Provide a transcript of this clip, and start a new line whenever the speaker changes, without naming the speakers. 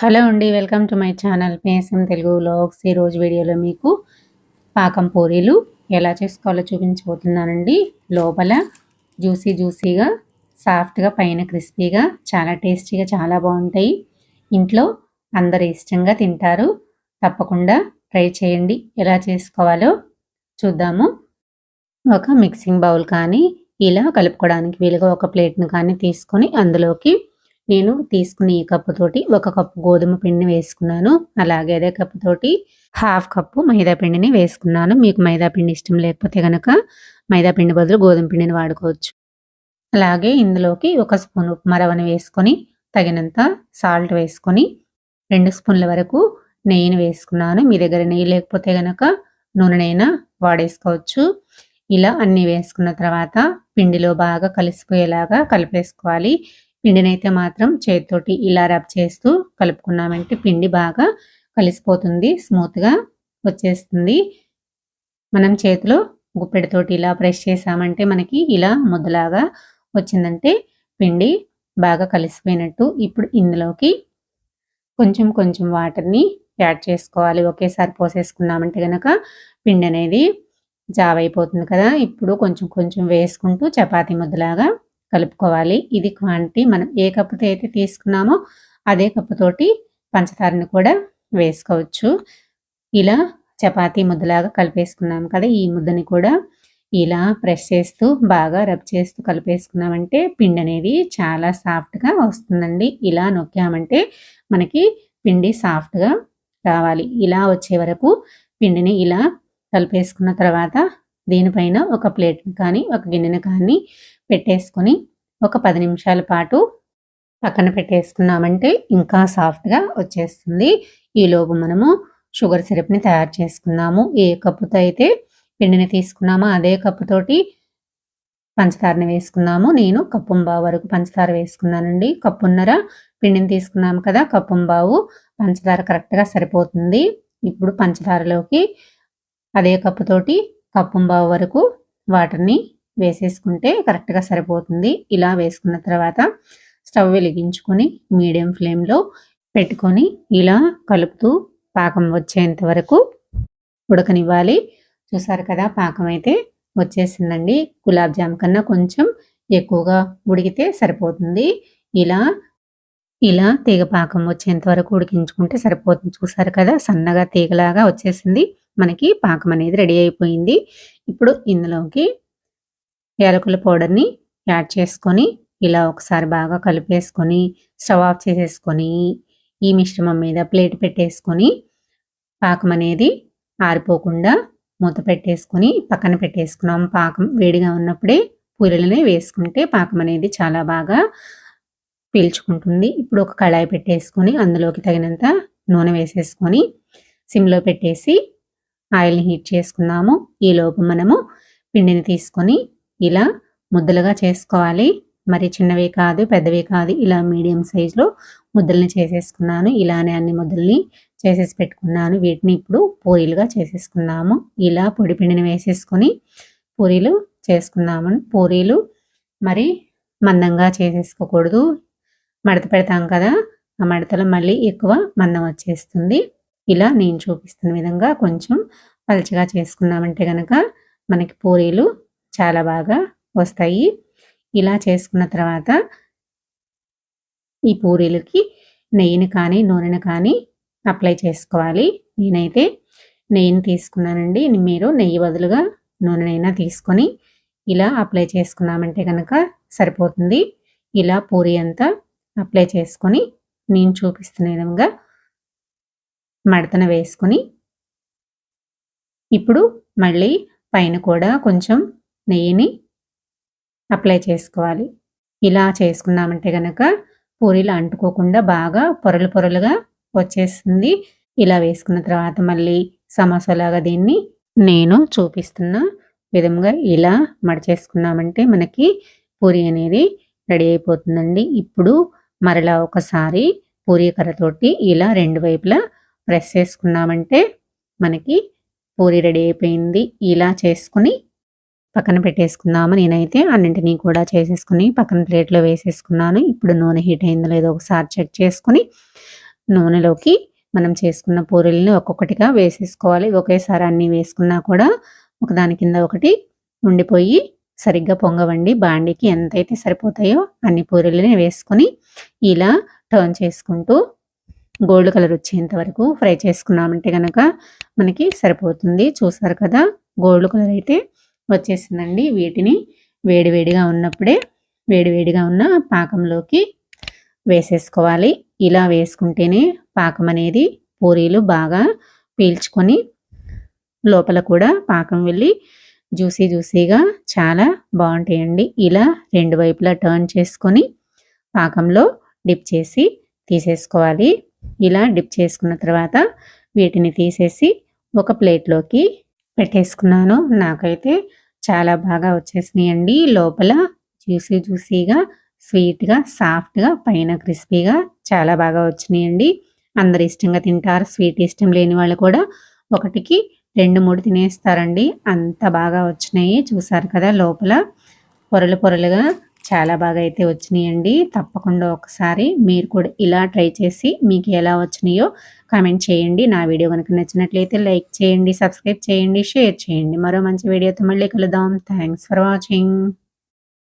Hello అండి welcome to my channel పేసం Telugu vlogs. ఈరోజు వీడియోలో మీకు పాకం పూరీలు ఎలా చేసుకోవాలో చూపించబోతున్నానండి. లోపల జ్యూసీ జ్యూసీగా సాఫ్ట్గా పైన క్రిస్పీగా చాలా టేస్టీగా చాలా బాగుంటాయి. ఇంట్లో అందరు ఇష్టంగా తింటారు. తప్పకుండా ట్రై చేయండి. ఎలా చేసుకోవాలో చూద్దాము. ఒక మిక్సింగ్ బౌల్ కానీ ఇలా కలుపుకోవడానికి వీలుగా ఒక ప్లేట్ను కానీ తీసుకొని అందులోకి నేను తీసుకున్న ఈ కప్పు తోటి ఒక కప్పు గోధుమ పిండిని వేసుకున్నాను. అలాగే అదే కప్పు తోటి హాఫ్ కప్పు మైదా పిండిని వేసుకున్నాను. మీకు మైదా పిండి ఇష్టం లేకపోతే కనుక మైదా పిండి బదులు గోధుమ పిండిని వాడుకోవచ్చు. అలాగే ఇందులోకి ఒక స్పూన్ ఉప్మా వేసుకొని తగినంత సాల్ట్ వేసుకొని రెండు స్పూన్ల వరకు నెయ్యిని వేసుకున్నాను. మీ దగ్గర నెయ్యి లేకపోతే కనుక నూనెనైనా వాడేసుకోవచ్చు. ఇలా అన్నీ వేసుకున్న తర్వాత పిండిలో బాగా కలిసిపోయేలాగా కలిపేసుకోవాలి. పిండినైతే మాత్రం చేతితోటి ఇలా రబ్ చేస్తూ కలుపుకున్నామంటే పిండి బాగా కలిసిపోతుంది స్మూత్గా వచ్చేస్తుంది. మనం చేతిలో గుప్పెడితోటి ఇలా ప్రెస్ చేసామంటే మనకి ఇలా ముద్దలాగా వచ్చిందంటే పిండి బాగా కలిసిపోయినట్టు ఇప్పుడు ఇందులోకి కొంచెం కొంచెం వాటర్ని యాడ్ చేసుకోవాలి. ఒకేసారి పోసేసుకున్నామంటే కనుక పిండి అనేది జావ్ అయిపోతుంది కదా. ఇప్పుడు కొంచెం కొంచెం వేసుకుంటూ చపాతీ ముద్దలాగా కలుపుకోవాలి. ఇది క్వాంటిటీ మనం ఏ కప్పుతో అయితే తీసుకున్నామో అదే కప్పుతోటి పంచదారని కూడా వేసుకోవచ్చు. ఇలా చపాతీ ముద్దలాగా కలిపేసుకున్నాం కదా ఈ ముద్దని కూడా ఇలా ప్రెస్ చేస్తూ బాగా రబ్ చేస్తూ కలిపేసుకున్నామంటే పిండి అనేది చాలా సాఫ్ట్గా వస్తుందండి. ఇలా నొక్కామంటే మనకి పిండి సాఫ్ట్గా రావాలి. ఇలా వచ్చే వరకు పిండిని ఇలా కలిపేసుకున్న తర్వాత దీనిపైన ఒక ప్లేట్ని కానీ ఒక గిన్నెను కానీ పెట్టేసుకొని ఒక పది నిమిషాల పాటు పక్కన పెట్టేసుకున్నామంటే ఇంకా సాఫ్ట్గా వచ్చేస్తుంది. ఈలోపు మనము షుగర్ సిరప్ని తయారు చేసుకున్నాము. ఏ కప్పుతో అయితే పిండిని తీసుకున్నామో అదే కప్పుతోటి పంచదారని వేసుకున్నాము. నేను కప్పుంబావు వరకు పంచదార వేసుకున్నానండి. కప్పున్నర పిండిని తీసుకున్నాము కదా కప్పుంబావు పంచదార కరెక్ట్గా సరిపోతుంది. ఇప్పుడు పంచదారలోకి అదే కప్పుతోటి కప్పుంబావు వరకు వాటర్ని వేసేసుకుంటే కరెక్ట్గా సరిపోతుంది. ఇలా వేసుకున్న తర్వాత స్టవ్ వెలిగించుకొని మీడియం ఫ్లేమ్లో పెట్టుకొని ఇలా కలుపుతూ పాకం వచ్చేంత వరకు ఉడకనివ్వాలి. చూసారు కదా పాకం అయితే వచ్చేసిందండి. గులాబ్ జామ్ కన్నా కొంచెం ఎక్కువగా ఉడికితే సరిపోతుంది. ఇలా ఇలా తీగ పాకం వచ్చేంత వరకు ఉడికించుకుంటే సరిపోతుంది. చూసారు కదా సన్నగా తీగలాగా వచ్చేసింది. మనకి పాకం అనేది రెడీ అయిపోయింది. ఇప్పుడు ఇందులోకి యాలకుల పౌడర్ని యాడ్ చేసుకొని ఇలా ఒకసారి బాగా కలిపేసుకొని స్టవ్ ఆఫ్ చేసేసుకొని ఈ మిశ్రమం మీద ప్లేట్ పెట్టేసుకొని పాకం అనేది ఆరిపోకుండా మూత పెట్టేసుకొని పక్కన పెట్టేసుకున్నాం. పాకం వేడిగా ఉన్నప్పుడే పూరీలనే వేసుకుంటే పాకం అనేది చాలా బాగా పీల్చుకుంటుంది. ఇప్పుడు ఒక కళాయి పెట్టేసుకొని అందులోకి తగినంత నూనె వేసేసుకొని సిమ్లో పెట్టేసి ఆయిల్ని హీట్ చేసుకున్నాము ఈలోపు మనము పిండిని తీసుకొని ఇలా ముద్దలుగా చేసుకోవాలి. మరి చిన్నవి కాదు పెద్దవి కాదు ఇలా మీడియం సైజులో ముద్దల్ని చేసేసుకున్నాను. ఇలానే అన్ని ముద్దల్ని చేసేసి పెట్టుకున్నాను. వీటిని ఇప్పుడు పూరీలుగా చేసేసుకున్నాము ఇలా పొడి పిండిని వేసేసుకొని పూరీలు చేసుకున్నాము పూరీలు మరి మందంగా చేసేసుకోకూడదు. మడత పెడతాం కదా ఆ మడతలో మళ్ళీ ఎక్కువ మందం వచ్చేస్తుంది. ఇలా నేను చూపిస్తున్న విధంగా కొంచెం పలచగా చేసుకున్నామంటే కనుక మనకి పూరీలు చాలా బాగా వస్తాయి. ఇలా చేసుకున్న తర్వాత ఈ పూరీలకి నెయ్యిని కానీ నూనెని కానీ అప్లై చేసుకోవాలి. నేనైతే నెయ్యిని తీసుకున్నానండి. మీరు నెయ్యి బదులుగా నూనెనైనా తీసుకొని ఇలా అప్లై చేసుకున్నామంటే కనుక సరిపోతుంది. ఇలా పూరి అంతా అప్లై చేసుకొని నేను చూపిస్తున్న విధంగా మడతన వేసుకొని ఇప్పుడు మళ్ళీ పైన కూడా కొంచెం నెయ్యిని అప్లై చేసుకోవాలి. ఇలా చేసుకున్నామంటే కనుక పూరీలు అంటుకోకుండా బాగా పొరలు పొరలుగా వచ్చేస్తుంది. ఇలా వేసుకున్న తర్వాత మళ్ళీ సమోసాలాగా దీన్ని నేను చూపిస్తున్న విధంగా ఇలా మడిచేసుకున్నామంటే మనకి పూరి అనేది రెడీ అయిపోతుందండి. ఇప్పుడు మరలా ఒకసారి పూరీ కర్రతోటి ఇలా రెండు వైపులా ప్రెస్ చేసుకున్నామంటే మనకి పూరి రెడీ అయిపోయింది. ఇలా చేసుకుని పక్కన పెట్టేసుకుందాము. నేనైతే అన్నింటినీ కూడా చేసేసుకుని పక్కన ప్లేట్లో వేసేసుకున్నాను. ఇప్పుడు నూనె హీట్ అయిందో లేదో ఒకసారి చెక్ చేసుకుని నూనెలోకి మనం చేసుకున్న పూరీలని ఒక్కొక్కటిగా వేసేసుకోవాలి. ఒకేసారి అన్నీ వేసుకున్నా కూడా ఒకదాని కింద ఒకటి ఉండిపోయి సరిగ్గా పొంగవండి. బాండికి ఎంతైతే సరిపోతాయో అన్ని పూరీలని వేసుకొని ఇలా టర్న్ చేసుకుంటూ గోల్డ్ కలర్ వచ్చేంత వరకు ఫ్రై చేసుకున్నామంటే కనుక మనకి సరిపోతుంది. చూసారు కదా? గోల్డ్ కలర్ అయితే వచ్చేసిందండి. వీటిని వేడివేడిగా ఉన్నప్పుడే వేడివేడిగా ఉన్న పాకంలోకి వేసేసుకోవాలి. ఇలా వేసుకుంటేనే పాకం అనేది పూరీలు బాగా పీల్చుకొని లోపల కూడా పాకం వెళ్ళి జ్యూసీ జ్యూసీగా చాలా బాగుంటాయండి. ఇలా రెండు వైపులా టర్న్ చేసుకొని పాకంలో డిప్ చేసి తీసేసుకోవాలి. ఇలా డిప్ చేసుకున్న తర్వాత వీటిని తీసేసి ఒక ప్లేట్లోకి పెట్టేసుకున్నాను. నాకైతే చాలా బాగా వచ్చేసినాయండి. లోపల జ్యూసీ జ్యూసీగా స్వీట్గా సాఫ్ట్గా పైన క్రిస్పీగా చాలా బాగా వచ్చినాయండి. అందరు ఇష్టంగా తింటారు. స్వీట్ ఇష్టం లేని వాళ్ళు కూడా ఒకటికి రెండు మూడు తినేస్తారండి. అంత బాగా వచ్చినాయి. చూసారు కదా లోపల పొరలు పొరలుగా చాలా బాగా అయితే వచ్చినాయండి. తప్పకుండా ఒకసారి మీరు కూడా ఇలా ట్రై చేసి మీకు ఎలా వచ్చినాయో కామెంట్ చేయండి. నా వీడియో కనుక నచ్చినట్లయితే లైక్ చేయండి సబ్స్క్రైబ్ చేయండి షేర్ చేయండి. మరో మంచి వీడియోతో మళ్ళీ కలుద్దాం. Thanks for watching.